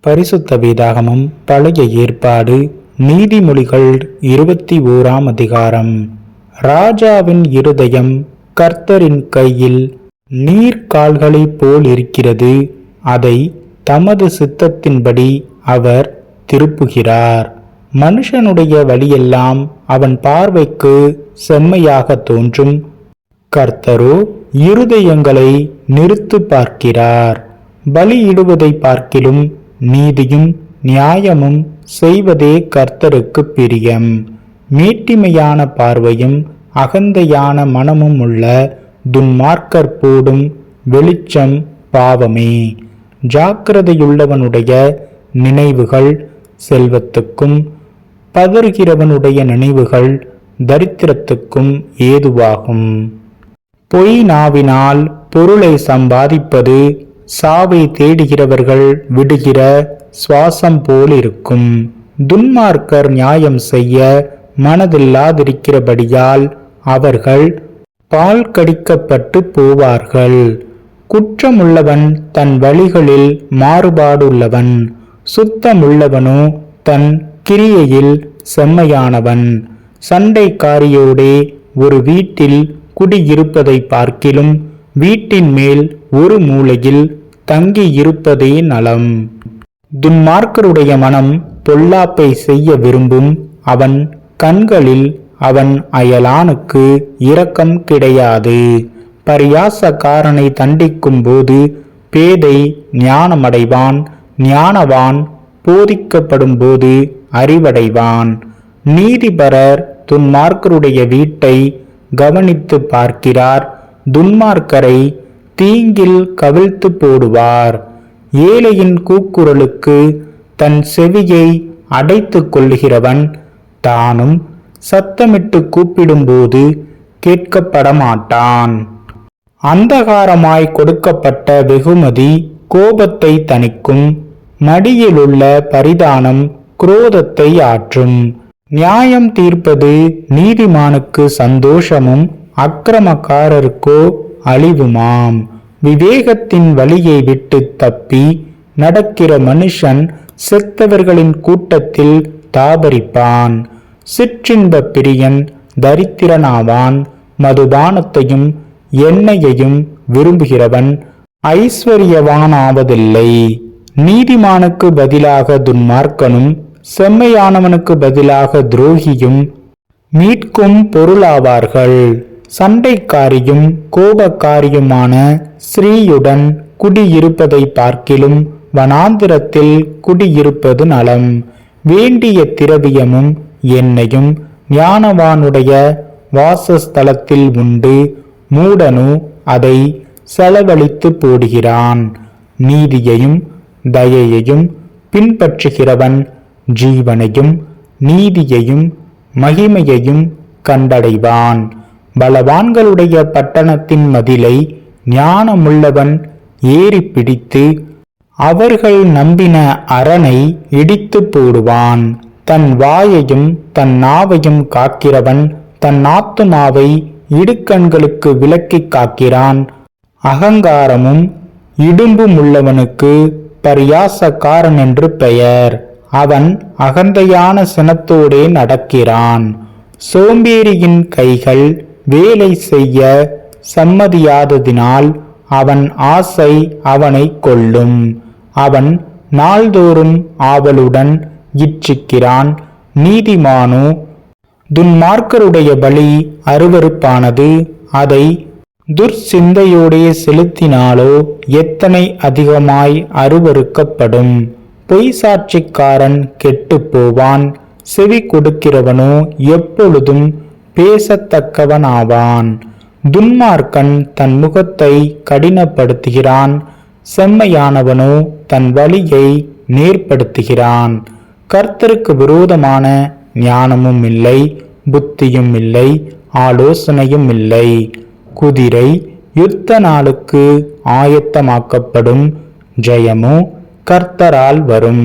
பரிசுத்த வேதாகமம் பழைய ஏற்பாடு நீதிமொழிகள் இருபத்தி ஓராம் அதிகாரம். ராஜாவின் இருதயம் கர்த்தரின் கையில் நீர்கால்களைப் போல் இருக்கிறது அதை தமது சித்தத்தின்படி அவர் திருப்புகிறார். மனுஷனுடைய வழியெல்லாம் அவன் பார்வைக்கு செம்மையாக தோன்றும். கர்த்தரோ இருதயங்களை நிறுத்து பார்க்கிறார். பலியிடுவதை பார்க்கிலும் நீதியும் நியாயமும் செய்வதே கர்த்தருக்கு பிரியம். மீட்டிமையான பார்வையும் அகந்தையான மனமும் உள்ள துன்மார்க்கர் போடும் வெளிச்சம் பாவமே. ஜாக்கிரதையுள்ளவனுடைய நினைவுகள் செல்வத்துக்கும் பதறுகிறவனுடைய நினைவுகள் தரித்திரத்துக்கும் ஏதுவாகும். பொய் நாவினால் பொருளை சம்பாதிப்பது சாவை தேடுகிறவர்கள் விடுகிற சுவாசம் போல் இருக்கும் துன்மார்க்கர் நியாயம் செய்ய மனதில்லாதிருக்கிறபடியால் அவர்கள் பால் கடிக்கப்பட்டு போவார்கள். குற்றமுள்ளவன் தன் வழிகளில் மாறுபாடுள்ளவன் சுத்தமுள்ளவனோ தன் கிரியையில் செம்மையானவன். சண்டைக்காரியோடே ஒரு வீட்டில் குடியிருப்பதை பார்க்கிலும் வீட்டின் மேல் ஒரு மூலையில் தங்கி இருப்பதே நலம். துன்மார்க்கருடைய மனம் பொல்லாப்பை செய்ய விரும்பும் அவன் கண்களில் அவன் அயலானுக்கு இரக்கம் கிடையாது. பரியாசக்காரனை தண்டிக்கும் போது பேதை ஞானமடைவான் ஞானவான் போதிக்கப்படும் போது அறிவடைவான். நீதிபரர் துன்மார்க்கருடைய வீட்டை கவனித்து பார்க்கிறார். துன்மார்க்கரை தீங்கில் கவிழ்த்து போடுவார். ஏழையின் கூக்குரலுக்கு தன் செவியை அடைத்து கொள்கிறவன் தானும் சத்தமிட்டு கூப்பிடும்போது கேட்கப்பட மாட்டான் அந்தகாரமாய் கொடுக்கப்பட்ட வெகுமதி கோபத்தை தணிக்கும் மடியிலுள்ள பரிதானம் குரோதத்தை ஆற்றும். நியாயம் தீர்ப்பது நீதிமானுக்கு சந்தோஷமும் அக்கிரமக்காரருக்கோ அழிவுமாம். விவேகத்தின் வழியை விட்டு தப்பி நடக்கிற மனுஷன் செத்தவர்களின் கூட்டத்தில் தாபரிப்பான். சிற்றின்ப பிரியன் தரித்திரனாவான். மதுபானத்தையும் எண்ணெயையும் விரும்புகிறவன் ஐஸ்வர்யவானாவதில்லை. நீதிமானுக்கு பதிலாக துன்மார்க்கனும் செம்மையானவனுக்கு பதிலாக துரோகியும் மீட்கும் பொருளாவார்கள். சண்டைக்காரியும் கோபக்காரியுமான ஸ்ரீயுடன் குடியிருப்பதை பார்க்கிலும் வனாந்திரத்தில் குடியிருப்பது நலம். வேண்டிய திரவியமும் என்னையும் ஞானவானுடைய வாசஸ்தலத்தில் உண்டு. மூடனு அதை செலவழித்து போடுகிறான். நீதியையும் தயையையும் பின்பற்றுகிறவன் ஜீவனையும் நீதியையும் மகிமையையும் கண்டடைவான். பலவான்களுடைய பட்டணத்தின் மதிலை ஞானமுள்ளவன் ஏறி பிடித்து அவர்கள் நம்பின அரணை இடித்து போடுவான். தன் வாயையும் தன் நாவையும் காக்கிறவன் தன் ஆத்துமாவை இடுக்கண்களுக்கு விளக்கிக் காக்கிறான். அகங்காரமும் இடும்பும் உள்ளவனுக்கு பரியாசக்காரன் என்று பெயர். அவன் அகந்தையான சினத்தோடே நடக்கிறான். சோம்பேறியின் கைகள் வேலை செய்ய சம்மதியாததினால் அவன் ஆசை அவனை கொள்ளும். அவன் நாள்தோறும் ஆவலுடன் இச்சிக்கிறான். நீதிமானோ துன்மார்க்கருடைய பலி அருவருப்பானது அதை துர்சிந்தையோடைய செலுத்தினாலோ எத்தனை அதிகமாய் அருவருக்கப்படும். பொய் சாட்சிக்காரன் போவான். செவி கொடுக்கிறவனோ எப்பொழுதும் பேசத்தக்கவனாவான். துன்மார்க்கன் தன் முகத்தை கடினப்படுத்துகிறான். செம்மையானவனோ தன் வழியை நேர்படுத்துகிறான். கர்த்தருக்கு விரோதமான ஞானமும் இல்லை புத்தியும் இல்லை ஆலோசனையும் இல்லை. குதிரை யுத்த நாளுக்கு ஆயத்தமாக்கப்படும் ஜெயமோ கர்த்தரால் வரும்.